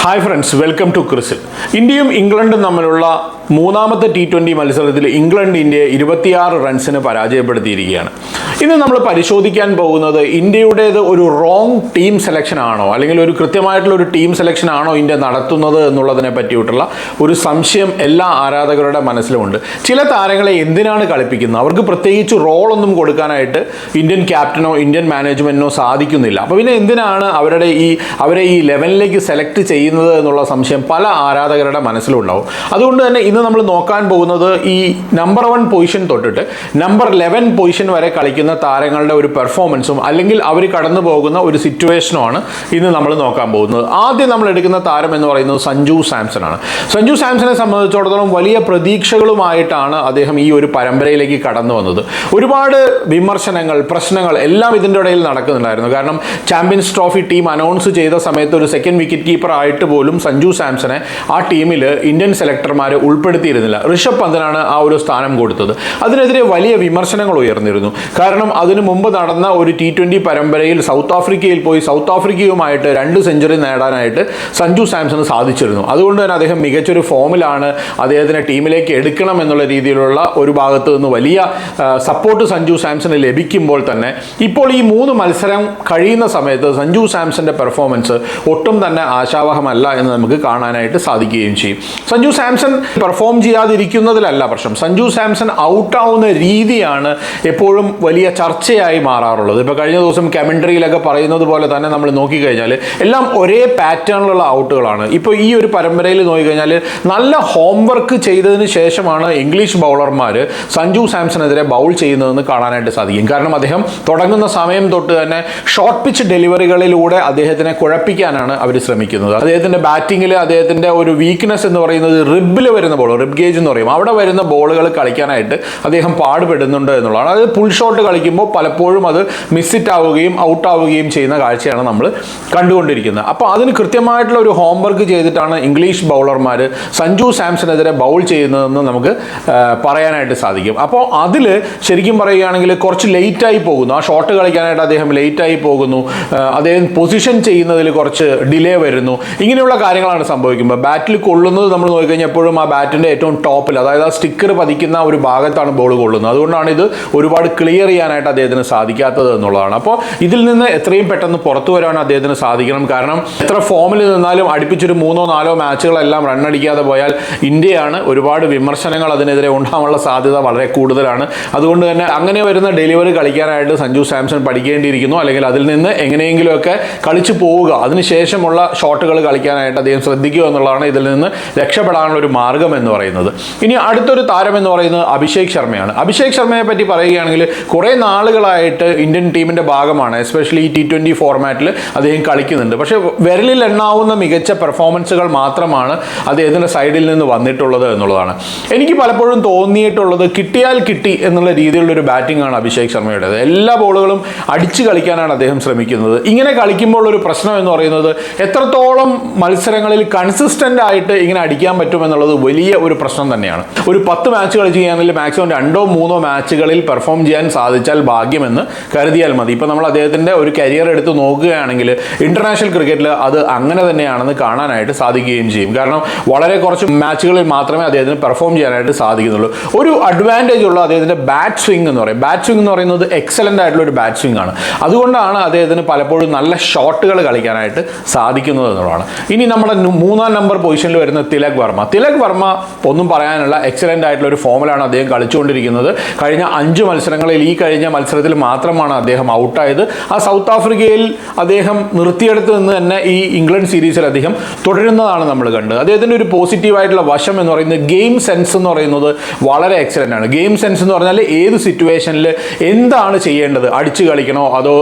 Hi friends welcome to ക്രിസിൽ ഇന്ത്യയും ഇംഗ്ലണ്ടും തമ്മിലുള്ള മൂന്നാമത്തെ ടി ട്വന്റി മത്സരത്തിൽ ഇംഗ്ലണ്ട് ഇന്ത്യയെ ഇരുപത്തിയാറ് റൺസിന് പരാജയപ്പെടുത്തിയിരിക്കുകയാണ്. ഇന്ന് നമ്മൾ പരിശോധിക്കാൻ പോകുന്നത് ഇന്ത്യയുടേത് ഒരു റോങ് ടീം സെലക്ഷൻ ആണോ അല്ലെങ്കിൽ ഒരു കൃത്യമായിട്ടുള്ള ഒരു ടീം സെലക്ഷൻ ആണോ ഇന്ത്യ നടത്തുന്നത് എന്നുള്ളതിനെ പറ്റിയിട്ടുള്ള ഒരു സംശയം എല്ലാ ആരാധകരുടെ മനസ്സിലുമുണ്ട്. ചില താരങ്ങളെ എന്തിനാണ് കളിപ്പിക്കുന്നത്? അവർക്ക് പ്രത്യേകിച്ച് റോളൊന്നും കൊടുക്കാനായിട്ട് ഇന്ത്യൻ ക്യാപ്റ്റനോ ഇന്ത്യൻ മാനേജ്മെന്റിനോ സാധിക്കുന്നില്ല. അപ്പോൾ പിന്നെ എന്തിനാണ് അവരുടെ ഈ അവരെ ഈ ലെവലിലേക്ക് സെലക്ട് ചെയ്യുന്നത് എന്നുള്ള സംശയം പല ആരാധകരുടെ മനസ്സിലുണ്ടാവും. അതുകൊണ്ട് തന്നെ ഇന്ന് നമ്മൾ നോക്കാൻ പോകുന്നത് ഈ നമ്പർ വൺ പൊസിഷൻ തൊട്ടിട്ട് നമ്പർ ലെവൻ പൊസിഷൻ വരെ കളിക്കുന്ന താരങ്ങളുടെ ഒരു പെർഫോമൻസും അല്ലെങ്കിൽ അവർ കടന്നു പോകുന്ന ഒരു സിറ്റുവേഷനുമാണ് ഇന്ന് നമ്മൾ നോക്കാൻ പോകുന്നത്. ആദ്യം നമ്മൾ എടുക്കുന്ന താരം എന്ന് പറയുന്നത് സഞ്ജു സാംസൺ ആണ്. സഞ്ജു സാംസണെ സംബന്ധിച്ചിടത്തോളം വലിയ പ്രതീക്ഷകളുമായിട്ടാണ് അദ്ദേഹം ഈ ഒരു പരമ്പരയിലേക്ക് കടന്നു വന്നത്. ഒരുപാട് വിമർശനങ്ങൾ പ്രശ്നങ്ങൾ എല്ലാം ഇതിന്റെ ഇടയിൽ നടക്കുന്നുണ്ടായിരുന്നു. കാരണം ചാമ്പ്യൻസ് ട്രോഫി ടീം അനൗൺസ് ചെയ്ത സമയത്ത് ഒരു സെക്കൻഡ് വിക്കറ്റ് കീപ്പർ ആയിട്ട് പോലും സഞ്ജു സാംസനെ ആ ടീമിൽ ഇന്ത്യൻ സെലക്ടർമാർ ഉൾപ്പെടുത്തിയിരുന്നില്ല. ഋഷഭ് പന്തിനാണ് ആ ഒരു സ്ഥാനം കൊടുത്തത്. അതിനെതിരെ വലിയ വിമർശനങ്ങൾ ഉയർന്നിരുന്നു. കാരണം അതിനു മുമ്പ് നടന്ന ഒരു ടി ട്വന്റി പരമ്പരയിൽ സൗത്ത് ആഫ്രിക്കയിൽ പോയി സൗത്ത് ആഫ്രിക്കയുമായിട്ട് രണ്ട് സെഞ്ചുറി നേടാനായിട്ട് സഞ്ജു സാംസണ് സാധിച്ചിരുന്നു. അതുകൊണ്ട് തന്നെ അദ്ദേഹം മികച്ചൊരു ഫോമിലാണ് അദ്ദേഹത്തിനെ ടീമിലേക്ക് എടുക്കണം എന്നുള്ള രീതിയിലുള്ള ഒരു ഭാഗത്ത് നിന്ന് വലിയ സപ്പോർട്ട് സഞ്ജു സാംസണ് ലഭിക്കുമ്പോൾ തന്നെ ഇപ്പോൾ ഈ മൂന്ന് മത്സരം കഴിയുന്ന സമയത്ത് സഞ്ജു സാംസന്റെ പെർഫോമൻസ് ഒട്ടും തന്നെ ആശാവഹമല്ല എന്ന് നമുക്ക് കാണാനായിട്ട് സാധിക്കുകയും ചെയ്യും. സഞ്ജു സാംസൺ ചെയ്യാതിരിക്കുന്നതിലല്ല പ്രശ്നം. സഞ്ജു സാംസൺ ഔട്ടാവുന്ന രീതിയാണ് എപ്പോഴും വലിയ ചർച്ചയായി മാറാറുള്ളത്. ഇപ്പോൾ കഴിഞ്ഞ ദിവസം കമൻട്രിയിലൊക്കെ പറയുന്നത് പോലെ തന്നെ നമ്മൾ നോക്കിക്കഴിഞ്ഞാൽ എല്ലാം ഒരേ പാറ്റേണിലുള്ള ഔട്ടുകളാണ്. ഇപ്പോൾ ഈ ഒരു പരമ്പരയിൽ നോക്കിക്കഴിഞ്ഞാൽ നല്ല ഹോംവർക്ക് ചെയ്തതിന് ശേഷമാണ് ഇംഗ്ലീഷ് ബൗളർമാർ സഞ്ജു സാംസണെതിരെ ബൗൾ ചെയ്യുന്നതെന്ന് കാണാനായിട്ട് സാധിക്കും. കാരണം അദ്ദേഹം തുടങ്ങുന്ന സമയം തൊട്ട് തന്നെ ഷോർട്ട് പിച്ച് ഡെലിവറികളിലൂടെ അദ്ദേഹത്തിനെ കുഴപ്പിക്കാനാണ് അവർ ശ്രമിക്കുന്നത്. അദ്ദേഹത്തിന്റെ ബാറ്റിങ്ങിൽ അദ്ദേഹത്തിന്റെ ഒരു വീക്ക്നെസ് എന്ന് പറയുന്നത് റിബിൽ വരുന്ന ബോൾ റിബ് ഗേജ് എന്ന് പറയും. അവിടെ വരുന്ന ബോളുകൾ കളിക്കാനായിട്ട് അദ്ദേഹം പാടുപെടുന്നുണ്ട് എന്നുള്ളതാണ്. അതായത് പുൾ ഷോട്ട് കളിക്കുമ്പോൾ പലപ്പോഴും അത് മിസ്സിറ്റ് ആവുകയും ഔട്ട് ആവുകയും ചെയ്യുന്ന കാഴ്ചയാണ് നമ്മൾ കണ്ടുകൊണ്ടിരിക്കുന്നത്. അപ്പോൾ അതിന് കൃത്യമായിട്ടുള്ള ഒരു ഹോംവർക്ക് ചെയ്തിട്ടാണ് ഇംഗ്ലീഷ് ബൗളർമാർ സഞ്ജു സാംസണെതിരെ ബൗൾ ചെയ്യുന്നതെന്ന് നമുക്ക് പറയാനായിട്ട് സാധിക്കും. അപ്പോൾ അതിൽ ശരിക്കും പറയുകയാണെങ്കിൽ കുറച്ച് ലേറ്റായി പോകുന്നു. ആ ഷോട്ട് കളിക്കാനായിട്ട് അദ്ദേഹം ലേറ്റായി പോകുന്നു. അദ്ദേഹം പൊസിഷൻ ചെയ്യുന്നതിൽ കുറച്ച് ഡിലേ വരുന്നു. ഇങ്ങനെയുള്ള കാര്യങ്ങളാണ് സംഭവിക്കുമ്പോൾ ബാറ്റിൽ കൊള്ളുന്നത് നമ്മൾ നോക്കിക്കഴിഞ്ഞാൽ എപ്പോഴും ആ ബാറ്റിന്റെ ഏറ്റവും ടോപ്പിൽ അതായത് ആ സ്റ്റിക്കർ പതിക്കുന്ന ഒരു ഭാഗത്താണ് ബോൾ കൊള്ളുന്നത്. അതുകൊണ്ടാണ് ഇത് ഒരുപാട് ക്ലിയർ ചെയ്യാനായിട്ട് അദ്ദേഹത്തിന് സാധിക്കാത്തത് എന്നുള്ളതാണ്. അപ്പോൾ ഇതിൽ നിന്ന് എത്രയും പെട്ടെന്ന് പുറത്തു വരാൻ അദ്ദേഹത്തിന് സാധിക്കണം. കാരണം എത്ര ഫോമിൽ നിന്നാലും അടുപ്പിച്ചൊരു മൂന്നോ നാലോ മാച്ചുകളെല്ലാം റണ്ണടിക്കാതെ പോയാൽ ഇന്ത്യയാണ് ഒരുപാട് വിമർശനങ്ങൾ അതിനെതിരെ ഉണ്ടാകാനുള്ള സാധ്യത വളരെ കൂടുതലാണ്. അതുകൊണ്ട് തന്നെ അങ്ങനെ വരുന്ന ഡെലിവറി കളിക്കാനായിട്ട് സഞ്ജു സാംസൺ പഠിക്കേണ്ടിയിരിക്കുന്നു. അല്ലെങ്കിൽ അതിൽ നിന്ന് എങ്ങനെയെങ്കിലുമൊക്കെ കളിച്ചു പോവുക. അതിനുശേഷമുള്ള ഷോട്ടുകൾ കളിക്കാനായിട്ട് അദ്ദേഹം ശ്രദ്ധിക്കുക എന്നുള്ളതാണ് ഇതിൽ നിന്ന് രക്ഷപ്പെടാനുള്ള ഒരു മാർഗം എന്ന് പറയുന്നത്. ഇനി അടുത്തൊരു താരം എന്ന് പറയുന്നത് അഭിഷേക് ശർമ്മയാണ്. അഭിഷേക് ശർമ്മയെ പറ്റി പറയുകയാണെങ്കിൽ കുറേ നാളുകളായിട്ട് ഇന്ത്യൻ ടീമിന്റെ ഭാഗമാണ്. എസ്പെഷ്യലി ഈ ടി ട്വന്റി ഫോർമാറ്റിൽ അദ്ദേഹം കളിക്കുന്നുണ്ട്. പക്ഷേ വിരലിൽ എണ്ണാവുന്ന മികച്ച പെർഫോമൻസുകൾ മാത്രമാണ് അദ്ദേഹത്തിന്റെ സൈഡിൽ നിന്ന് വന്നിട്ടുള്ളത് എന്നുള്ളതാണ്. എനിക്ക് പലപ്പോഴും തോന്നിയിട്ടുള്ളത് കിട്ടിയാൽ കിട്ടി എന്നുള്ള രീതിയിലുള്ള ഒരു ബാറ്റിംഗ് ആണ് അഭിഷേക് ശർമ്മയുടേത്. എല്ലാ ബോളുകളും അടിച്ചു കളിക്കാനാണ് അദ്ദേഹം ശ്രമിക്കുന്നത്. ഇങ്ങനെ കളിക്കുമ്പോൾ ഒരു പ്രശ്നം എന്ന് പറയുന്നത് എത്രത്തോളം മത്സരങ്ങളിൽ കൺസിസ്റ്റന്റ് ആയിട്ട് ഇങ്ങനെ അടിക്കാൻ പറ്റുമെന്നുള്ളത് വലിയ ഒരു പ്രശ്നം തന്നെയാണ്. ഒരു പത്ത് മാച്ച് കളിച്ച് കഴിഞ്ഞാൽ മാക്സിമം രണ്ടോ മൂന്നോ മാച്ചുകളിൽ പെർഫോം ചെയ്യാൻ സാധിച്ചാൽ ഭാഗ്യമെന്ന് കരുതിയാൽ മതി. ഇപ്പോൾ നമ്മൾ അദ്ദേഹത്തിന്റെ ഒരു കരിയർ എടുത്ത് നോക്കുകയാണെങ്കിൽ ഇന്റർനാഷണൽ ക്രിക്കറ്റിൽ അത് അങ്ങനെ തന്നെയാണെന്ന് കാണാനായിട്ട് സാധിക്കുകയും ചെയ്യും. കാരണം വളരെ കുറച്ച് മാച്ചുകളിൽ മാത്രമേ അദ്ദേഹത്തിന് പെർഫോം ചെയ്യാനായിട്ട് സാധിക്കുന്നുള്ളൂ. ഒരു അഡ്വാന്റേജ് ഉള്ള അദ്ദേഹത്തിന്റെ ബാറ്റ് സ്വിംഗ് എന്ന് പറയും. ബാറ്റ് സ്വിംഗ് എന്ന് പറയുന്നത് എക്സലന്റ് ആയിട്ടുള്ള ഒരു ബാറ്റ് സ്വിംഗ് ആണ്. അതുകൊണ്ടാണ് അദ്ദേഹത്തിന് പലപ്പോഴും നല്ല ഷോട്ടുകൾ കളിക്കാനായിട്ട് സാധിക്കുന്നത് എന്നുള്ളതാണ്. ഇനി നമ്മുടെ മൂന്നാം നമ്പർ പൊസിഷനിൽ വരുന്ന തിലക് വർമ്മ. തിലക് വർമ്മ ഒന്നും പറയാനുള്ള എക്സലന്റ് ആയിട്ടുള്ള ഒരു ഫോമിലാണ് അദ്ദേഹം കളിച്ചുകൊണ്ടിരിക്കുന്നത്. കഴിഞ്ഞ അഞ്ച് മത്സരങ്ങളിൽ ഈ കഴിഞ്ഞ മത്സരത്തിൽ മാത്രമാണ് അദ്ദേഹം ഔട്ടായത് ആ സൗത്ത് ആഫ്രിക്കയിൽ അദ്ദേഹം നിർത്തിയെടുത്ത് നിന്ന് തന്നെ ഈ ഇംഗ്ലണ്ട് സീരീസിൽ അദ്ദേഹം തുടരുന്നതാണ് നമ്മൾ കണ്ടത്. അദ്ദേഹത്തിന്റെ ഒരു പോസിറ്റീവായിട്ടുള്ള വശം എന്ന് പറയുന്നത് ഗെയിം സെൻസ് എന്ന് പറയുന്നത് വളരെ എക്സലന്റ് ആണ്. ഗെയിം സെൻസ് എന്ന് പറഞ്ഞാൽ ഏത് സിറ്റുവേഷനിൽ എന്താണ് ചെയ്യേണ്ടത്? അടിച്ചു കളിക്കണോ? അതോ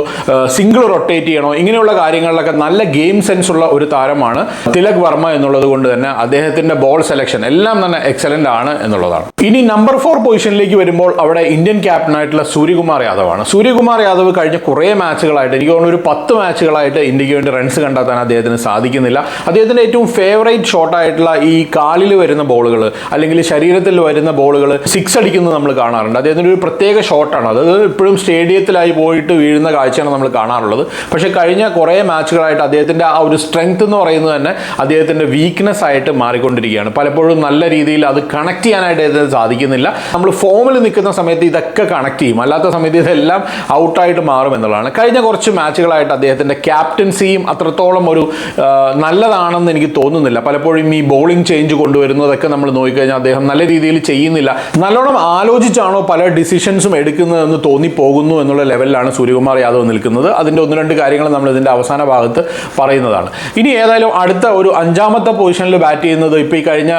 സിംഗിൾ റൊട്ടേറ്റ് ചെയ്യണോ? ഇങ്ങനെയുള്ള കാര്യങ്ങളിലൊക്കെ നല്ല ഗെയിം സെൻസ് ഉള്ള ഒരു താരമാണ് തിലക് വർമ്മ എന്നുള്ളത് കൊണ്ട് തന്നെ അദ്ദേഹത്തിന്റെ ബോൾ സെലക്ഷൻ എല്ലാ എല്ലാം തന്നെ എക്സലന്റ് ആണ് എന്നുള്ളതാണ്. ഇനി നമ്പർ ഫോർ പൊസിഷനിലേക്ക് വരുമ്പോൾ അവിടെ ഇന്ത്യൻ ക്യാപ്റ്റനായിട്ടുള്ള സൂര്യകുമാർ യാദവാണ്. സൂര്യകുമാർ യാദവ് കഴിഞ്ഞ കുറേ മാച്ചുകളായിട്ട് എനിക്ക് തോന്നുന്നു ഒരു പത്ത് മാച്ചുകളായിട്ട് ഇന്ത്യയ്ക്ക് വേണ്ടി റൺസ് കണ്ടെത്താൻ അദ്ദേഹത്തിന് സാധിക്കുന്നില്ല. അദ്ദേഹത്തിന്റെ ഏറ്റവും ഫേവറേറ്റ് ഷോട്ടായിട്ടുള്ള ഈ കാലിൽ വരുന്ന ബോളുകൾ അല്ലെങ്കിൽ ശരീരത്തിൽ വരുന്ന ബോളുകൾ സിക്സ് അടിക്കുന്നത് നമ്മൾ കാണാറുണ്ട്. അദ്ദേഹത്തിന്റെ ഒരു പ്രത്യേക ഷോട്ടാണ് അത് ഇപ്പോഴും സ്റ്റേഡിയത്തിലായി പോയിട്ട് വീഴുന്ന കാഴ്ചയാണ് നമ്മൾ കാണാറുള്ളത്. പക്ഷേ കഴിഞ്ഞ കുറേ മാച്ചുകളായിട്ട് അദ്ദേഹത്തിന്റെ ആ ഒരു സ്ട്രെങ്ത് എന്ന് പറയുന്നത് തന്നെ അദ്ദേഹത്തിന്റെ വീക്ക്നെസ് ആയിട്ട് മാറിക്കൊണ്ടിരിക്കുകയാണ്. പലപ്പോഴും നല്ല രീതിയിൽ അത് കണക്ട് ചെയ്യാനായിട്ട് സാധിക്കുന്നില്ല. നമ്മൾ ഫോമിൽ നിൽക്കുന്ന സമയത്ത് ഇതൊക്കെ കണക്ട് ചെയ്യും. അല്ലാത്ത സമയത്ത് ഇതെല്ലാം ഔട്ടായിട്ട് മാറും എന്നുള്ളതാണ്. കഴിഞ്ഞ കുറച്ച് മാച്ചുകളായിട്ട് അദ്ദേഹത്തിന്റെ ക്യാപ്റ്റൻസിയും അത്രത്തോളം ഒരു നല്ലതാണെന്ന് എനിക്ക് തോന്നുന്നില്ല. പലപ്പോഴും ഈ ബോളിംഗ് ചേഞ്ച് കൊണ്ടുവരുന്നതൊക്കെ നമ്മൾ നോക്കിക്കഴിഞ്ഞാൽ അദ്ദേഹം നല്ല രീതിയിൽ ചെയ്യുന്നില്ല. നല്ലോണം ആലോചിച്ചാണോ പല ഡിസിഷൻസും എടുക്കുന്നതെന്ന് തോന്നിപ്പോകുന്നു എന്നുള്ള ലെവലിലാണ് സൂര്യകുമാർ യാദവ് നിൽക്കുന്നത്. അതിന്റെ ഒന്ന് രണ്ട് കാര്യങ്ങൾ നമ്മൾ ഇതിന്റെ അവസാന ഭാഗത്ത് പറയുന്നതാണ്. ഇനി ഏതായാലും അടുത്ത ഒരു അഞ്ചാമത്തെ പൊസിഷനിൽ ബാറ്റ് ചെയ്യുന്നത് ഇപ്പോൾ ഈ കഴിഞ്ഞ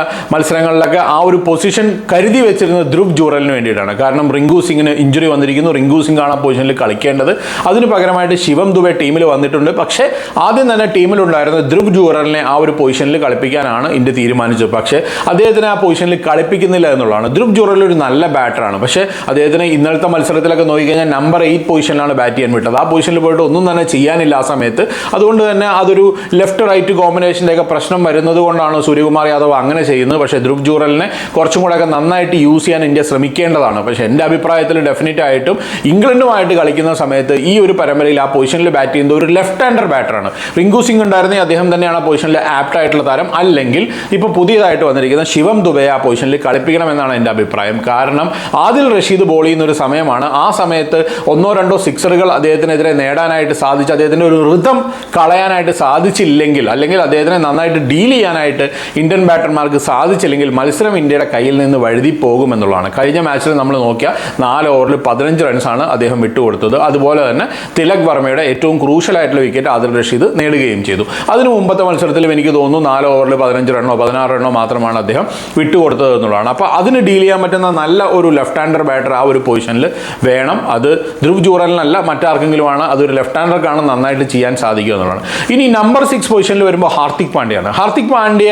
മത്സരങ്ങളിലൊക്കെ ആ ഒരു പൊസിഷൻ കരുതി വെച്ചിരുന്നത് ധ്രുവ് ജൂറലിന് വേണ്ടിയിട്ടാണ്. കാരണം റിങ്കു സിംഗിന് ഇഞ്ചുറി വന്നിരിക്കുന്നു. റിങ്കു സിംഗ് ആണ് ആ പൊസിഷനിൽ കളിക്കേണ്ടത്. അതിന് പകരമായിട്ട് ശിവം ദുബെ ടീമിൽ വന്നിട്ടുണ്ട്. പക്ഷേ ആദ്യം തന്നെ ടീമിലുണ്ടായിരുന്ന ധ്രുവ് ജൂറലിനെ ആ ഒരു പൊസിഷനിൽ കളിപ്പിക്കാനാണ് ഇന്ത്യ തീരുമാനിച്ചത്. പക്ഷേ അദ്ദേഹത്തിന് ആ പൊസിഷനിൽ കളിപ്പിക്കുന്നില്ല എന്നുള്ളതാണ്. ധ്രുവ് ജൂറൽ ഒരു നല്ല ബാറ്ററാണ് പക്ഷേ അദ്ദേഹത്തിന് ഇന്നലത്തെ മത്സരത്തിലൊക്കെ നോക്കിക്കഴിഞ്ഞാൽ നമ്പർ എയ്റ്റ് പൊസിഷനിലാണ് ബാറ്റ് ചെയ്യാൻ വിട്ടത്. ആ പൊസിഷനിൽ പോയിട്ട് ഒന്നും തന്നെ ചെയ്യാനില്ല ആ സമയത്ത്. അതുകൊണ്ട് തന്നെ അതൊരു ലെഫ്റ്റ് റൈറ്റ് കോമ്പിനേഷന്റെ ഒക്കെ പ്രശ്നം വരുന്നത് കൊണ്ടാണ് സൂര്യകുമാർ യാദവ് അങ്ങനെ ചെയ്യുന്നത്. പക്ഷേ ധ്രുവ് ജൂറലിനെ കുറച്ചും കൂടെ ഒക്കെ നന്നായിട്ട് യൂസ് ചെയ്യാൻ ഇന്ത്യ ശ്രമിക്കേണ്ടതാണ്. പക്ഷേ എന്റെ അഭിപ്രായത്തിൽ ഡെഫിനറ്റ് ആയിട്ടും ഇംഗ്ലണ്ടുമായിട്ട് കളിക്കുന്ന സമയത്ത് ഈ ഒരു പരമ്പരയിൽ ആ പൊസിഷനിൽ ബാറ്റ് ചെയ്യുന്നത് ഒരു ലെഫ്റ്റ് ഹാൻഡർ ബാറ്ററാണ് റിങ്കു സിംഗ് ഉണ്ടായിരുന്നെങ്കിൽ അദ്ദേഹം തന്നെയാണ് ആ പൊസിഷനിൽ ആപ്റ്റ് ആയിട്ടുള്ള താരം. അല്ലെങ്കിൽ ഇപ്പോൾ പുതിയതായിട്ട് വന്നിരിക്കുന്ന ശിവം ദുബെ ആ പൊസിഷനിൽ കളിപ്പിക്കണമെന്നാണ് എന്റെ അഭിപ്രായം. കാരണം ആദിൽ റഷീദ് ബോൾ ചെയ്യുന്ന ഒരു സമയമാണ്. ആ സമയത്ത് ഒന്നോ രണ്ടോ സിക്സറുകൾ അദ്ദേഹത്തിനെതിരെ നേടാനായിട്ട് സാധിച്ചു അദ്ദേഹത്തിന്റെ ഒരു ഋതം കളയാനായിട്ട് സാധിച്ചില്ലെങ്കിൽ അല്ലെങ്കിൽ അദ്ദേഹത്തിനെ നന്നായിട്ട് ഡീൽ ചെയ്യാനായിട്ട് ഇന്ത്യൻ ബാറ്റർമാർക്ക് സാധിച്ചില്ലെങ്കിൽ മത്സരം ഇന്ത്യയുടെ കയ്യിൽ നിന്ന് വഴുതി പോകുമെന്നുള്ളതാണ്. കഴിഞ്ഞ മാച്ചിൽ നമ്മൾ നോക്കിയാൽ നാല് ഓവറിൽ പതിനഞ്ച് റൺസാണ് അദ്ദേഹം വിട്ടുകൊടുത്തത്. അതുപോലെ തന്നെ തിലക് വർമ്മയുടെ ഏറ്റവും ക്രൂഷ്യലായിട്ടുള്ള വിക്കറ്റ് ആദിൽ റഷീദ് നേടുകയും ചെയ്തു. അതിനു മുമ്പത്തെ മത്സരത്തിലും എനിക്ക് തോന്നുന്നു നാല് ഓവറിൽ പതിനഞ്ച് റണ്ണോ പതിനാറ് റണ്ണോ മാത്രമാണ് അദ്ദേഹം വിട്ടുകൊടുത്തത് എന്നുള്ളതാണ്. അപ്പോൾ അതിന് ഡീൽ ചെയ്യാൻ പറ്റുന്ന നല്ല ഒരു ലെഫ്റ്റ് ഹാൻഡർ ബാറ്റർ ആ ഒരു പൊസിഷനിൽ വേണം. അത് ധ്രുവ് ജൂറലിനല്ല മറ്റാർക്കെങ്കിലുമാണ് അതൊരു ലെഫ്റ്റ് ഹാൻഡർക്കാണ് നന്നായിട്ട് ചെയ്യാൻ സാധിക്കുക എന്നുള്ളതാണ്. ഇനി നമ്പർ സിക്സ് പൊസിഷനിൽ വരുമ്പോൾ ഹാർദിക് പാണ്ഡ്യയാണ്. ഹാർദിക് പാണ്ഡ്യ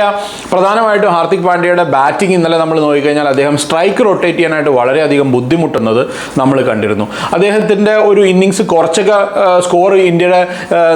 പ്രധാനമായിട്ടും ഹാർദിക് പാണ്ഡ്യയുടെ ബാറ്റിംഗ് ഇന്നലെ നമ്മൾ നോക്കിക്കഴിഞ്ഞാൽ അദ്ദേഹം സ്ട്രൈക്ക് റൊട്ടേറ്റ് ചെയ്യാനായിട്ട് വളരെയധികം ബുദ്ധിമുട്ടുന്നത് നമ്മൾ കണ്ടിരുന്നു. അദ്ദേഹത്തിന്റെ ഒരു ഇന്നിങ്സ് കുറച്ചൊക്കെ സ്കോർ ഇന്ത്യയുടെ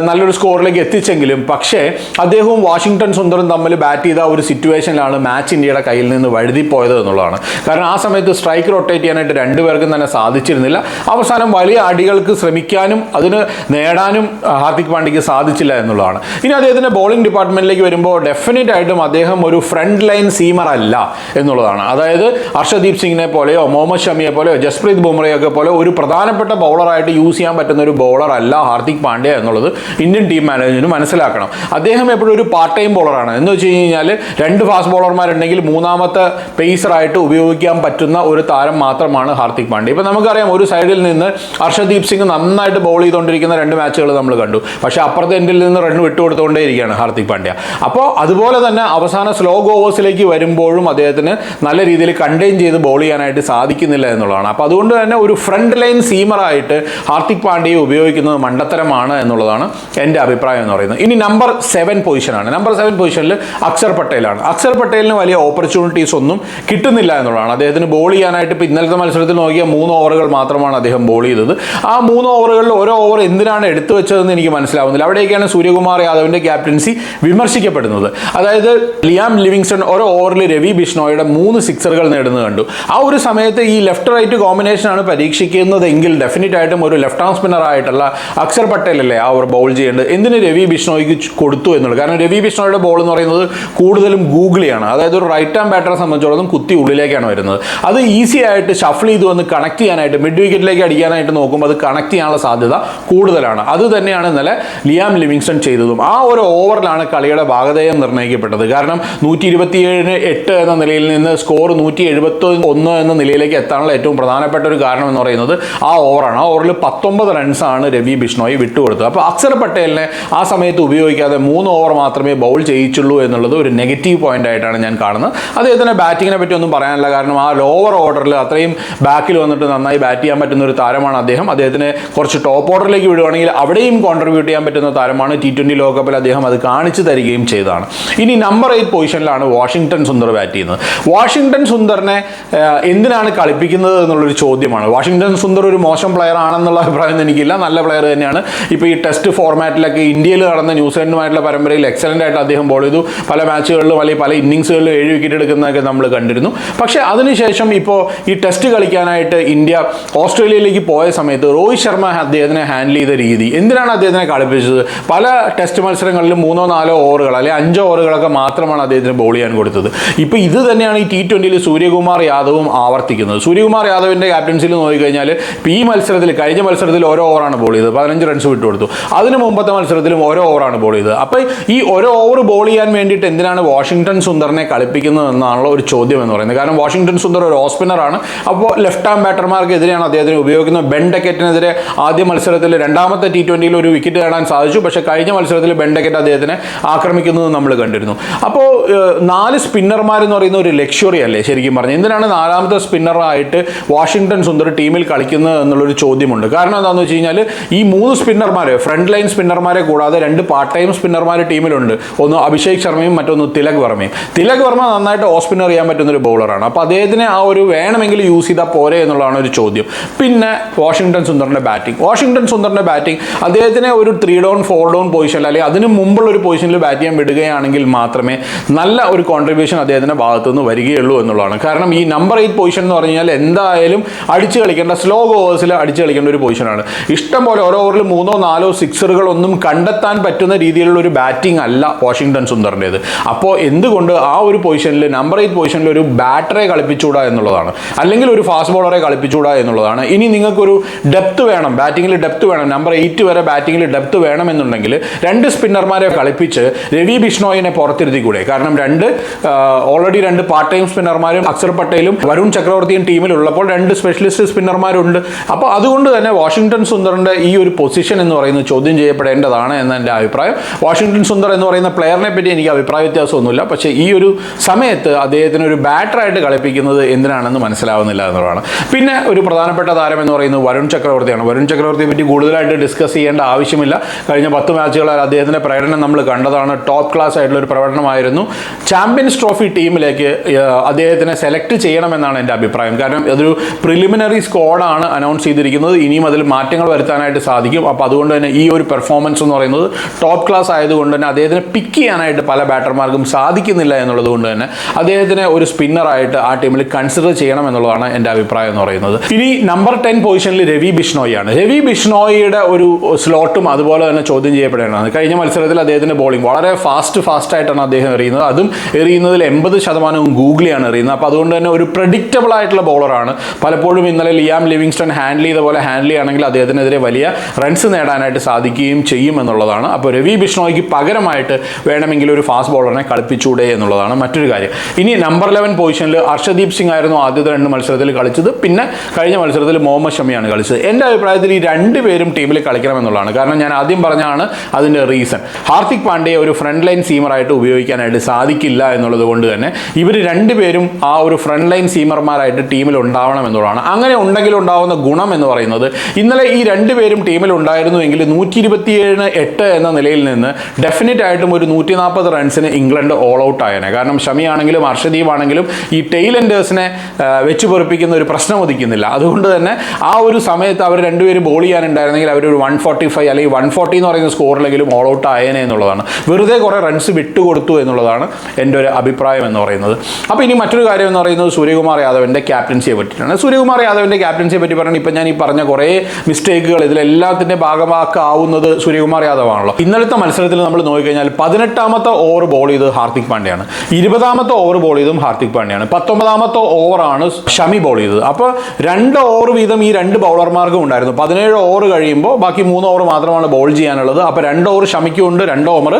നല്ലൊരു സ്കോറിലേക്ക് എത്തിച്ചെങ്കിലും പക്ഷേ അദ്ദേഹവും വാഷിങ്ടൺ സുന്ദറും തമ്മിൽ ബാറ്റ് ചെയ്ത ഒരു സിറ്റുവേഷനിലാണ് മാച്ച് ഇന്ത്യയുടെ കയ്യിൽ നിന്ന് വഴുതിപ്പോയത് എന്നുള്ളതാണ്. കാരണം ആ സമയത്ത് സ്ട്രൈക്ക് റൊട്ടേറ്റ് ചെയ്യാനായിട്ട് രണ്ടുപേർക്കും തന്നെ സാധിച്ചിരുന്നില്ല. അവസാനം വലിയ അടികൾക്ക് ശ്രമിക്കാനും അതിന് നേടാനും ഹാർദിക് പാണ്ഡ്യയ്ക്ക് സാധിച്ചില്ല എന്നുള്ളതാണ്. ഇനി അദ്ദേഹത്തിന്റെ ബോളിംഗ് ഡിപ്പാർട്ട്മെന്റിലേക്ക് വരുമ്പോൾ ഡെഫിനറ്റ് ആയിട്ടും അദ്ദേഹം ഒരു ഫ്രണ്ട് ലൈൻ സീമർ അല്ല എന്നുള്ളതാണ്. അതായത് അർഷദീപ് സിംഗിനെ പോലെയോ മുഹമ്മദ് ഷമിയെ പോലെയോ ജസ്പ്രീത് ബുംറയൊക്കെ പോലെ ഒരു പ്രധാനപ്പെട്ട ബൗളറായിട്ട് യൂസ് ചെയ്യാൻ പറ്റുന്ന ഒരു ബൗളർ അല്ല ഹാർദിക് പാണ്ഡ്യ എന്നുള്ളത് ഇന്ത്യൻ ടീം മാനേജ്മെന്റ് മനസ്സിലാക്കണം. അദ്ദേഹം എപ്പോഴും ഒരു പാർട്ട് ടൈം ബോളറാണ്. എന്ന് വെച്ച് കഴിഞ്ഞാൽ രണ്ട് ഫാസ്റ്റ് ബോളർമാരുണ്ടെങ്കിൽ മൂന്നാമത്തെ പേസറായിട്ട് ഉപയോഗിക്കാൻ പറ്റുന്ന ഒരു താരം മാത്രമാണ് ഹാർദിക് പാണ്ഡ്യ. ഇപ്പം നമുക്കറിയാം ഒരു സൈഡിൽ നിന്ന് അർഷദീപ് സിംഗ് നന്നായിട്ട് ബോൾ ചെയ്തുകൊണ്ടിരിക്കുന്ന രണ്ട് മാച്ചുകൾ നമ്മൾ കണ്ടു. പക്ഷേ അപ്പുറത്തെ എൻഡിൽ നിന്ന് റൺ വിട്ടുകൊടുത്തുകൊണ്ടേ ഇരിക്കുകയാണ് ഹാർദിക് പാണ്ഡ്യ. അപ്പോൾ അതുപോലെ തന്നെ അവസാന സ്ലോ ഓവേഴ്സിലേക്ക് വരുമ്പോഴും അദ്ദേഹത്തിന് നല്ല രീതിയിൽ കണ്ടെയ്ൻ ചെയ്ത് ബോൾ ചെയ്യാനായിട്ട് സാധിക്കുന്നില്ല എന്നുള്ളതാണ്. അപ്പോൾ അതുകൊണ്ട് തന്നെ ഒരു ഫ്രണ്ട് ലൈൻ സീമറായിട്ട് ഹാർദിക് പാണ്ഡ്യയെ ഉപയോഗിക്കുന്നത് മണ്ടത്തരമാണ് എന്നുള്ളതാണ് എന്റെ അഭിപ്രായം എന്ന് പറയുന്നത്. ഇനി നമ്പർ സെവൻ പൊസിഷനാണ് നമ്പർ സെവൻ പൊസിഷനിൽ അക്ഷർ പട്ടേലാണ്. അക്ഷർ പട്ടേലിന് വലിയ ഓപ്പർച്യൂണിറ്റീസ് ഒന്നും കിട്ടുന്നില്ല എന്നുള്ളതാണ്. അദ്ദേഹത്തിന് ബോൾ ചെയ്യാനായിട്ട് ഇപ്പോൾ ഇന്നലത്തെ മത്സരത്തിൽ നോക്കിയ മൂന്ന് ഓവറുകൾ മാത്രമാണ് അദ്ദേഹം ബോൾ ചെയ്തത്. ആ മൂന്ന് ഓവറുകളിൽ ഓരോ ഓവർ എന്തിനാണ് എടുത്തു വെച്ചതെന്ന് എനിക്ക് മനസ്സിലാവുന്നില്ല. അവിടേക്കാണ് സൂര്യകുമാർ യാദവിന്റെ ക്യാപ്റ്റൻസി വിമർശിക്കപ്പെടുന്നത്. അതായത് ലിയാം ലിവിങ്സ്റ്റൺ ഓരോ ഓവറിൽ രവി ബിഷ്ണോയുടെ മൂന്ന് സിക്സറുകൾ നേടുന്നത് കണ്ടു. ആ ഒരു സമയത്ത് ഈ ലെഫ്റ്റ് റൈറ്റ് കോമ്പിനേഷനാണ് പരീക്ഷിക്കുന്നതെങ്കിൽ ഡെഫിനറ്റ് ആയിട്ടും ഒരു ലെഫ്റ്റ് ആം സ്പിന്നർ ആയിട്ടുള്ള അക്ഷർ പട്ടേലല്ലേ ആ ഒരു ബൗൾ ചെയ്യേണ്ടത്? എന്തിന് രവി ബിഷ്ണോയ്ക്ക് കൊടുത്തു എന്നുള്ളത്? കാരണം രവി ബിഷ്ണോയുടെ ബോൾ എന്ന് പറയുന്നത് കൂടുതലും ഗൂഗിളിയാണ് അതായത് ഒരു റൈറ്റ് ആം ബാറ്ററെ സംബന്ധിച്ചിടത്തോളം കുത്തി ഉള്ളിലേക്കാണ് വരുന്നത്. അത് ഈസി ആയിട്ട് ഷഫിൾ ചെയ്ത് വന്ന് കണക്ട് ചെയ്യാനായിട്ട് മിഡ് വിക്കറ്റിലേക്ക് അടിക്കാനായിട്ട് നോക്കുമ്പോൾ അത് കണക്ട് ചെയ്യാനുള്ള സാധ്യത കൂടുതലാണ്. അത് തന്നെയാണ് ഇന്നലെ ലിയാം ലിവിങ്സ്റ്റൺ ചെയ്തതും. ആ ഒരു ഓവറിലാണ് കളിയുടെ ഭാഗധേയം നിർണയിക്കപ്പെട്ടത്. കാരണം നൂറ്റി ഇരുപത്തിയേഴിന് എട്ട് എന്ന നിലയിൽ നിന്ന് സ്കോർ നൂറ്റി എഴുപത്തി ഒന്ന് എന്ന നിലയിലേക്ക് എത്താനുള്ള ഏറ്റവും പ്രധാനപ്പെട്ട ഒരു കാരണം എന്ന് പറയുന്നത് ആ ഓവറാണ് ആ ഓവറിൽ പത്തൊമ്പത് റൺസാണ് രവി ബിഷ്ണോയി വിട്ടുകൊടുത്തത്. അപ്പോൾ അക്ഷർ പട്ടേലിനെ ആ സമയത്ത് ഉപയോഗിക്കാതെ മൂന്ന് ഓവർ മാത്രമേ ബൗൾ ചെയ്യിച്ചുള്ളൂ എന്നുള്ളത് ഒരു നെഗറ്റീവ് പോയിന്റ് ആയിട്ടാണ് ഞാൻ കാണുന്നത്. അദ്ദേഹത്തിന്റെ ബാറ്റിങ്ങിനെ പറ്റി ഒന്നും പറയാനില്ല. കാരണം ആ ലോവർ ഓർഡറിൽ അത്രയും ബാക്കിൽ വന്നിട്ട് നന്നായി ബാറ്റ് ചെയ്യാൻ പറ്റുന്ന ഒരു താരമാണ് അദ്ദേഹം. അദ്ദേഹത്തിന് കുറച്ച് ടോപ്പ് ഓർഡറിലേക്ക് വിടുവാണെങ്കിൽ അവിടെയും കോൺട്രിബ്യൂട്ട് ചെയ്യാൻ പറ്റുന്ന താരമാണ് ടി ട്വന്റി ലോകകപ്പിൽ അദ്ദേഹം അത് കാണിച്ചു തരികയും ചെയ്തതാണ്. ഇനി നമ്പർ എയ്റ്റ് പൊസിഷനിലാണ് വാഷിങ്ടൺ സുന്ദർ ബാറ്റ് ചെയ്യുന്നത്. വാഷിങ്ടൺ സുന്ദറിനെ എന്തിനാണ് കളിപ്പിക്കുന്നത് എന്നുള്ളൊരു ചോദ്യമാണ്. വാഷിങ്ടൺ സുന്ദർ ഒരു മോശം പ്ലെയർ ആണെന്നുള്ള അഭിപ്രായം എനിക്കില്ല. നല്ല പ്ലെയർ തന്നെയാണ്. ഇപ്പോൾ ഈ ടെസ്റ്റ് ഫോർമാറ്റിലൊക്കെ ഇന്ത്യയിൽ നടന്ന ന്യൂസിലൻഡുമായിട്ടുള്ള പരമ്പരയിൽ എക്സലന്റ് ആയിട്ട് അദ്ദേഹം ബോൾ ചെയ്തു. പല മാച്ചുകളിലും അല്ലെങ്കിൽ പല ഇന്നിങ്സുകളിലും ഏഴ് വിക്കറ്റ് എടുക്കുന്നതൊക്കെ നമ്മൾ കണ്ടിരുന്നു. പക്ഷേ അതിനുശേഷം ഇപ്പോൾ ഈ ടെസ്റ്റ് കളിക്കാനായിട്ട് ഇന്ത്യ ഓസ്ട്രേലിയയിലേക്ക് പോയ സമയത്ത് രോഹിത് ശർമ്മ അദ്ദേഹത്തിനെ ഹാൻഡിൽ ചെയ്ത രീതി. എന്തിനാണ് അദ്ദേഹത്തിനെ കളിപ്പിച്ചത്? പല ടെസ്റ്റ് മത്സരങ്ങളിലും മൂന്നോ നാലോ ഓവറുകൾ അല്ലെങ്കിൽ അഞ്ചോ ഓവറുകളൊക്കെ മാത്രമാണ് അദ്ദേഹത്തിന് ബോൾ ചെയ്യാൻ കൊടുത്തത്. ഇപ്പോൾ ഇത് തന്നെയാണ് ഈ ടി ട്വന്റിയിൽ സൂര്യകുമാർ യാദവും ആവർത്തിക്കുന്നത്. സൂര്യകുമാർ യാദവിന്റെ ക്യാപ്റ്റൻസിൽ നോക്കിക്കഴിഞ്ഞാൽ ഇപ്പോൾ ഈ മത്സരത്തിൽ കഴിഞ്ഞ മത്സരത്തിൽ ഓരോ ഓവറാണ് ബോൾ ചെയ്തത്. പതിനഞ്ച് റൺസ് വിട്ടുകൊടുത്തു അതിന് മുമ്പത്തെ മത്സരത്തിലും ഓരോ ഓവറാണ് ബോൾ ചെയ്തത്. അപ്പോൾ ഈ ഓരോ ഓവർ ബോൾ ചെയ്യാൻ വേണ്ടിയിട്ട് എന്തിനാണ് വാഷിങ്ടൺ സുന്ദറിനെ കളിപ്പിക്കുന്നത് എന്നാണല്ലോ ഒരു ചോദ്യം എന്ന് പറയുന്നത്. കാരണം വാഷിങ്ടൺ സുന്ദർ ഒരു ഓസ്പിനറാണ് അപ്പോൾ ലെഫ്റ്റ് ആം ബാറ്റർമാർക്കെതിരെയാണ് അദ്ദേഹത്തിന് ഉപയോഗിക്കുന്നത്. ബെൻ ഡെക്കറ്റിനെതിരെ ആദ്യ മത്സരത്തിൽ രണ്ടാമത്തെ ടി ട്വന്റിയിൽ ഒരു വിക്കറ്റ് നേടാൻ സാധിച്ചു. പക്ഷേ കഴിഞ്ഞ മത്സരത്തിൽ ബെൻ ഡെക്കറ്റ് അദ്ദേഹത്തിനെ ആക്രമിക്കുന്നത് നമ്മൾ കണ്ടിരുന്നു. അപ്പോൾ നാല് നാല് സ്പിന്നർമാരെന്ന് പറയുന്ന ഒരു ലക്ഷറി അല്ലേ ശരിക്കും പറഞ്ഞു? എന്തിനാണ് നാലാമത്തെ സ്പിന്നറായിട്ട് വാഷിങ്ടൺ സുന്ദർ ടീമിൽ കളിക്കുന്നത് എന്നുള്ളൊരു ചോദ്യമുണ്ട്. കാരണം എന്താണെന്ന് വെച്ച് കഴിഞ്ഞാൽ ഈ മൂന്ന് സ്പിന്നർമാർ ഫ്രണ്ട് ലൈൻ സ്പിന്നർമാരെ കൂടാതെ രണ്ട് പാർട്ട് ടൈം സ്പിന്നർമാർ ടീമിലുണ്ട്. ഒന്ന് അഭിഷേക് ശർമ്മയും മറ്റൊന്ന് തിലക് വർമ്മയും. തിലക് വർമ്മ നന്നായിട്ട് ഓഫ് സ്പിന്നർ ചെയ്യാൻ പറ്റുന്ന ഒരു ബൗളറാണ് അപ്പോൾ അദ്ദേഹത്തിനെ ആ ഒരു വേണമെങ്കിൽ യൂസ് ചെയ്താൽ പോരെ എന്നുള്ളതാണ് ഒരു ചോദ്യം. പിന്നെ വാഷിങ്ടൺ സുന്ദറിന്റെ ബാറ്റിംഗ് വാഷിങ്ടൺ സുന്ദറിന്റെ ബാറ്റിംഗ് അദ്ദേഹത്തിനെ ഒരു ത്രീ ഡൗൺ ഫോർ ഡൗൺ പൊസിഷനിൽ അല്ലെങ്കിൽ അതിന് മുമ്പുള്ള ഒരു പൊസിഷനിൽ ബാറ്റ് ചെയ്യാൻ വിടുകയാണെങ്കിൽ മാത്രമേ നല്ല ഒരു കോൺട്രിബ്യൂഷൻ അദ്ദേഹത്തിന്റെ ഭാഗത്തു നിന്ന് വരികയുള്ളൂ എന്നുള്ളതാണ്. കാരണം ഈ നമ്പർ എയ്റ്റ് പൊസിഷൻ എന്ന് പറഞ്ഞു കഴിഞ്ഞാൽ എന്തായാലും അടിച്ചു കളിക്കേണ്ട സ്ലോ ഓവേഴ്സിൽ അടിച്ചു കളിക്കേണ്ട ഒരു പൊസിഷനാണ് ഇഷ്ടം പോലെ ഓരോ ഓവറിൽ മൂന്നോ നാലോ സിക്സറുകൾ ഒന്നും കണ്ടെത്താൻ പറ്റുന്ന രീതിയിലുള്ള ഒരു ബാറ്റിംഗ് അല്ല വാഷിങ്ടൺ സുന്ദറിന്റെത് അപ്പോൾ എന്തുകൊണ്ട് ആ ഒരു പൊസിഷനിൽ നമ്പർ എയ്റ്റ് പൊസിഷനിൽ ഒരു ബാറ്ററെ കളിപ്പിച്ചുകൂടാ എന്നുള്ളതാണ്. അല്ലെങ്കിൽ ഒരു ഫാസ്റ്റ് ബോളറെ കളിപ്പിച്ചുകൂടാ എന്നുള്ളതാണ്. ഇനി നിങ്ങൾക്കൊരു ഡെപ്ത് വേണം ബാറ്റിങ്ങിൽ ഡെപ്ത് വേണം നമ്പർ എയ്റ്റ് വരെ ബാറ്റിങ്ങിൽ ഡെപ്ത് വേണമെന്നുണ്ടെങ്കിൽ രണ്ട് സ്പിന്നർമാരെ കളിപ്പിച്ച് രവി ബിഷ്ണോയിനെ പുറത്തിരുത്തിക്കൂടെ. കാരണം രണ്ട് ഓൾറെഡി രണ്ട് പാർട്ട് ടൈം സ്പിന്നർമാരും അക്ഷർ പട്ടേലും വരുൺ ചക്രവർത്തിയും ടീമിലുള്ളപ്പോൾ രണ്ട് സ്പെഷ്യലിസ്റ്റ് സ്പിന്നർമാരുണ്ട് അപ്പോൾ അതുകൊണ്ട് തന്നെ വാഷിംഗ്ടൺ സുന്ദറിന്റെ ഈ ഒരു പൊസിഷൻ എന്ന് പറയുന്നത് ചോദ്യം ചെയ്യപ്പെടേണ്ടതാണ് എന്ന എന്റെ അഭിപ്രായം. വാഷിംഗ്ടൺ സുന്ദർ എന്ന് പറയുന്ന പ്ലെയറിനെ പറ്റി എനിക്ക് അഭിപ്രായ വ്യത്യാസമൊന്നുമില്ല. പക്ഷേ ഈ ഒരു സമയത്ത് അദ്ദേഹത്തിന് ഒരു ബാറ്ററായിട്ട് കളിപ്പിക്കുന്നത് എന്തിനാണെന്ന് മനസ്സിലാവുന്നില്ല എന്നുള്ളതാണ്. പിന്നെ ഒരു പ്രധാനപ്പെട്ട താരം എന്ന് പറയുന്നത് വരുൺ ചക്രവർത്തിയാണ്. വരുൺ ചക്രവർത്തിയെ പറ്റി കൂടുതലായിട്ട് ഡിസ്കസ് ചെയ്യേണ്ട ആവശ്യമില്ല. കഴിഞ്ഞ പത്ത് മാച്ചുകളിൽ അദ്ദേഹത്തിന്റെ പ്രകടനം നമ്മൾ കണ്ടതാണ്. ടോപ്പ് ക്ലാസ് ആയിട്ടുള്ള ഒരു പ്രകടനമായിരുന്നു. ചാമ്പ്യൻസ് ട്രോഫി ടീമിലേക്ക് അദ്ദേഹത്തിനെ സെലക്ട് ചെയ്യണമെന്നാണ് എന്റെ അഭിപ്രായം. കാരണം അതൊരു പ്രിലിമിനറി സ്ക്വാഡാണ് അനൗൺസ് ചെയ്തിരിക്കുന്നത്. ഇനിയും അതിൽ മാറ്റങ്ങൾ വരുത്താനായിട്ട് സാധിക്കും. അപ്പോൾ അതുകൊണ്ട് തന്നെ ഈ ഒരു പെർഫോമൻസ് എന്ന് പറയുന്നത് ടോപ്പ് ക്ലാസ് ആയതുകൊണ്ട് തന്നെ അദ്ദേഹത്തിനെ പിക്ക് ചെയ്യാനായിട്ട് പല ബാറ്റർമാർക്കും സാധിക്കുന്നില്ല എന്നുള്ളത് കൊണ്ട് തന്നെ അദ്ദേഹത്തിനെ ഒരു സ്പിന്നറായിട്ട് ആ ടീമിൽ കൺസിഡർ ചെയ്യണം എന്നുള്ളതാണ് എന്റെ അഭിപ്രായം എന്ന് പറയുന്നത്. ഇനി നമ്പർ ടെൻ പൊസിഷനിൽ രവി ബിഷ്ണോയിയാണ്. രവി ബിഷ്ണോയിയുടെ ഒരു സ്ലോട്ടും അതുപോലെ തന്നെ ചോദ്യം ചെയ്യപ്പെടേണ്ടതാണ്. കഴിഞ്ഞ മത്സരത്തിൽ അദ്ദേഹത്തിന്റെ ബോളിംഗ് വളരെ ഫാസ്റ്റ് ഫാസ്റ്റായിട്ടാണ് അദ്ദേഹം എറിയുന്നത്. അതും എറിയുന്നതിൽ എൺപത് ശതമാനവും ഗൂഗിളിയാണ് എറിയുന്നത് അപ്പോൾ അതുകൊണ്ട് തന്നെ ഒരു പ്രഡിക്റ്റബിൾ ആയിട്ടുള്ള ബോളറാണ് പലപ്പോഴും ഇന്നലെ ലിയാം ലിവിങ്സ്റ്റൺ ഹാൻഡിൽ ചെയ്ത പോലെ ഹാൻഡിൽ ചെയ്യുകയാണെങ്കിൽ അദ്ദേഹത്തിനെതിരെ വലിയ റൺസ് നേടാനായിട്ട് സാധിക്കുകയും ചെയ്യും എന്നുള്ളതാണ്. അപ്പോൾ രവി ബിഷ്ണോയ്ക്ക് പകരമായിട്ട് വേണമെങ്കിൽ ഒരു ഫാസ്റ്റ് ബോളറിനെ കളിപ്പിച്ചൂടെ എന്നുള്ളതാണ് മറ്റൊരു കാര്യം. ഇനി നമ്പർ ലെവൻ പൊസിഷനിൽ അർഷദീപ് സിംഗ് ആയിരുന്നു ആദ്യത്തെ രണ്ട് മത്സരത്തിൽ കളിച്ചത്. പിന്നെ കഴിഞ്ഞ മത്സരത്തിൽ മുഹമ്മദ് ഷമിയാണ് കളിച്ചത്. എന്റെ അഭിപ്രായത്തിൽ ഈ രണ്ട് പേരും ടീമിൽ കളിക്കണം എന്നുള്ളതാണ്. കാരണം ഞാൻ ആദ്യം പറഞ്ഞാണ് അതിന്റെ റീസൺ ഹാർദിക് പാണ്ഡ്യയെ ഒരു ഫ്രണ്ട് ലൈൻ സീമറായിട്ട് ഉപയോഗിക്കാനായിട്ട് സാധിക്കില്ല എന്നുള്ളത് കൊണ്ട് തന്നെ ഇവർ രണ്ടുപേരും ആ ഒരു ഫ്രണ്ട് ലൈൻ സീമർമാരായിട്ട് ടീമിൽ ഉണ്ടാവണം എന്നുള്ളതാണ്. അങ്ങനെ ഉണ്ടെങ്കിൽ ഉണ്ടാവുന്ന ഗുണം എന്ന് പറയുന്നത് ഇന്നലെ ഈ രണ്ടുപേരും ടീമിൽ ഉണ്ടായിരുന്നുവെങ്കിൽ നൂറ്റി ഇരുപത്തിയേഴിന് എട്ട് എന്ന നിലയിൽ നിന്ന് ഡെഫിനറ്റ് ആയിട്ടും ഒരു നൂറ്റി നാൽപ്പത് റൺസിന് ഇംഗ്ലണ്ട് ഓൾ ഔട്ട് ആയേനെ. കാരണം ഷമി ആണെങ്കിലും അർഷദീപ് ആണെങ്കിലും ഈ ടെയിലൻഡേഴ്സിനെ വെച്ച് പൊറിപ്പിക്കുന്ന ഒരു പ്രശ്നം ഒതുക്കുന്നില്ല അതുകൊണ്ട് തന്നെ ആ ഒരു സമയത്ത് അവർ രണ്ടുപേരും ബോൾ ചെയ്യാനുണ്ടായിരുന്നെങ്കിൽ അവർ ഒരു വൺ ഫോർട്ടി ഫൈവ് അല്ലെങ്കിൽ വൺ ഫോർട്ടി എന്ന് പറയുന്ന സ്കോറിലെങ്കിലും ഓൾ ഔട്ട് ആയേനെ എന്നുള്ളതാണ്. വെറുതെ കുറേ റൺസ് വിട്ടുകൊടുത്തു എന്നുള്ളതാണ് എന്റെ ഒരു അഭിപ്രായം. എന്ന് പറയുന്നത്. അപ്പോൾ ഇനി മറ്റൊരു കാര്യം എന്ന് പറയുന്നത് സൂര്യകുമാർ യാദവിന്റെ ക്യാപ്റ്റൻസിയെ പറ്റിയിട്ടാണ്. സൂര്യകുമാർ യാദവിന്റെ ക്യാപ്റ്റൻസിയെ പറ്റി പറഞ്ഞാൽ ഇപ്പം ഞാൻ ഈ പറഞ്ഞ കുറേ മിസ്റ്റേക്കുകൾ ഇതിലെല്ലാത്തിന്റെ ഭാഗമാക്കാവുന്നത് സൂര്യകുമാർ യാദവാണല്ലോ. ഇന്നലത്തെ മത്സരത്തിൽ നമ്മൾ നോക്കിക്കഴിഞ്ഞാൽ പതിനെട്ടാമത്തെ ഓവർ ബോൾ ചെയ്ത് ഹാർദിക് പാണ്ഡ്യയാണ്. ഇരുപതാമത്തെ ഓവർ ബോൾ ചെയ്തും ഹാർദിക് പാണ്ഡ്യയാണ്. പത്തൊമ്പതാമത്തെ ഓവറാണ് ഷമി ബോൾ ചെയ്തത്. അപ്പോൾ രണ്ട് ഓവർ വീതം ഈ രണ്ട് ബൗളർമാർക്കും ഉണ്ടായിരുന്നു. പതിനേഴ് ഓവർ കഴിയുമ്പോൾ ബാക്കി മൂന്ന് ഓവർ മാത്രമാണ് ബോൾ ചെയ്യാനുള്ളത്. അപ്പോൾ രണ്ട് ഓവർ ഷമിക്കും ഉണ്ട് രണ്ട് ഓവർ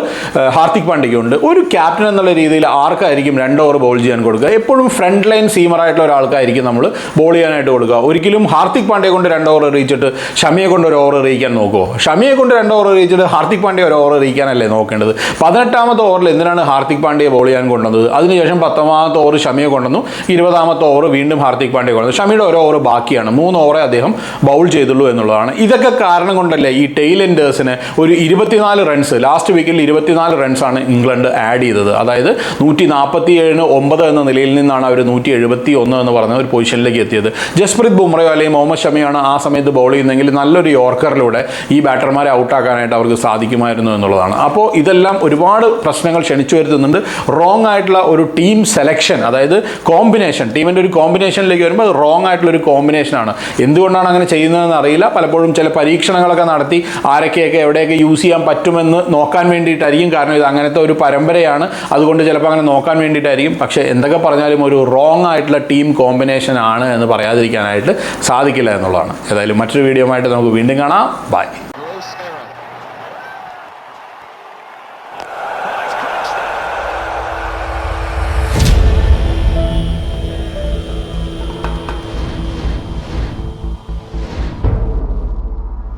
ഹാർദിക് പാണ്ഡ്യയ്ക്കും ഉണ്ട് ഒരു ക്യാപ്റ്റൻ എന്നുള്ള രീതിയിൽ ആർക്കായിരിക്കും രണ്ട് ഓവർ ബോൾ ചെയ്യാൻ കൊടുക്കുക. എപ്പോഴും ഫ്രണ്ട് ലൈൻ സീമറായിട്ടുള്ള ഒരാൾക്കായിരിക്കും നമ്മൾ ബോൾ ചെയ്യാനായിട്ട് കൊടുക്കുക. ഒരിക്കലും ഹാർദിക് പാണ്ഡ്യയെ കൊണ്ട് രണ്ട് ഓവർ എറിയിച്ചിട്ട് ഷമിയെ കൊണ്ട് ഒരു ഓവർ എറിയിക്കാൻ നോക്കുമോ ഷമിയെ കൊണ്ട് രണ്ട് ഓവർ എറിയിച്ചിട്ട് ഹാർദിക് പാണ്ഡ്യ ഒരു ഓവർ എറിയിക്കാനല്ലേ നോക്കേണ്ടത്? പതിനെട്ടാമത്തെ ഓവറിൽ എന്തിനാണ് ഹാർദിക് പാണ്ഡ്യയെ ബോൾ ചെയ്യാൻ കൊണ്ടുവന്നത്? അതിനുശേഷം പത്തൊമ്പതാമത്തെ ഓവർ ഷമിയെ കൊണ്ടുവന്നു. ഇരുപതാമത്തെ ഓവർ വീണ്ടും ഹാർദിക് പാണ്ഡ്യ കൊണ്ടുവന്നു. ഷമിയുടെ ഒരു ഓവർ ബാക്കിയാണ്. മൂന്ന് ഓവറെ അദ്ദേഹം ബൗൾ ചെയ്തുള്ളൂ എന്നുള്ളതാണ്. ഇതൊക്കെ കാരണം കൊണ്ടല്ലേ ഈ ടെയിൽ എൻഡേഴ്സിന് ഒരു ഇരുപത്തിനാല് റൺസ് ലാസ്റ്റ് വീക്കിൽ ഇരുപത്തിനാല് റൺസാണ് ഇംഗ്ലണ്ട് ആഡ് ചെയ്തത്. അതായത് നൂറ്റി നാൽപ്പത്തി ഏഴിന് ഒമ്പത് എന്ന നിലയിൽ നിന്നാണ് അവർ നൂറ്റി എഴുപത്തി ഒന്ന് എന്ന് പറഞ്ഞ ഒരു പൊസിഷനിലേക്ക് എത്തിയത്. ജസ്പ്രീത് ബുംറയോ അല്ലെങ്കിൽ മുഹമ്മദ് ഷമിയാണ് ആ സമയത്ത് ബോൾ ചെയ്യുന്നതെങ്കിൽ നല്ലൊരു യോർക്കറിലൂടെ ഈ ബാറ്റർമാരെ ഔട്ടാക്കാനായിട്ട് അവർക്ക് സാധിക്കുമായിരുന്നു എന്നുള്ളതാണ്. അപ്പോൾ ഇതെല്ലാം ഒരുപാട് പ്രശ്നങ്ങൾ ക്ഷണിച്ചു വരുത്തുന്നുണ്ട്. റോങ് ആയിട്ടുള്ള ഒരു ടീം സെലക്ഷൻ അതായത് കോമ്പിനേഷൻ ടീമിന്റെ ഒരു കോമ്പിനേഷനിലേക്ക് വരുമ്പോൾ അത് റോങ് ആയിട്ടുള്ള ഒരു കോമ്പിനേഷനാണ് എന്തുകൊണ്ടാണ് അങ്ങനെ ചെയ്യുന്നതെന്ന് അറിയില്ല. പലപ്പോഴും ചില പരീക്ഷണങ്ങളൊക്കെ നടത്തി ആരൊക്കെയൊക്കെ എവിടെയൊക്കെ യൂസ് ചെയ്യാൻ പറ്റുമെന്ന് നോക്കാൻ വേണ്ടിയിട്ടായിരിക്കും. കാരണം ഇത് അങ്ങനത്തെ ഒരു പരമ്പരയാണ്. അതുകൊണ്ട് ചിലപ്പോൾ അങ്ങനെ നോക്കാൻ വേണ്ടിയിട്ടായിരിക്കും. പക്ഷേ എന്തൊക്കെ പറഞ്ഞാലും ഒരു റോങ് ആയിട്ടുള്ള ടീം കോമ്പിനേഷൻ ആണ് എന്ന് പറയാതിരിക്കാനായിട്ട് സാധിക്കില്ല എന്നുള്ളതാണ്. ഏതായാലും മറ്റൊരു വീഡിയോ ആയിട്ട് നമുക്ക് വീണ്ടും കാണാം. ബൈ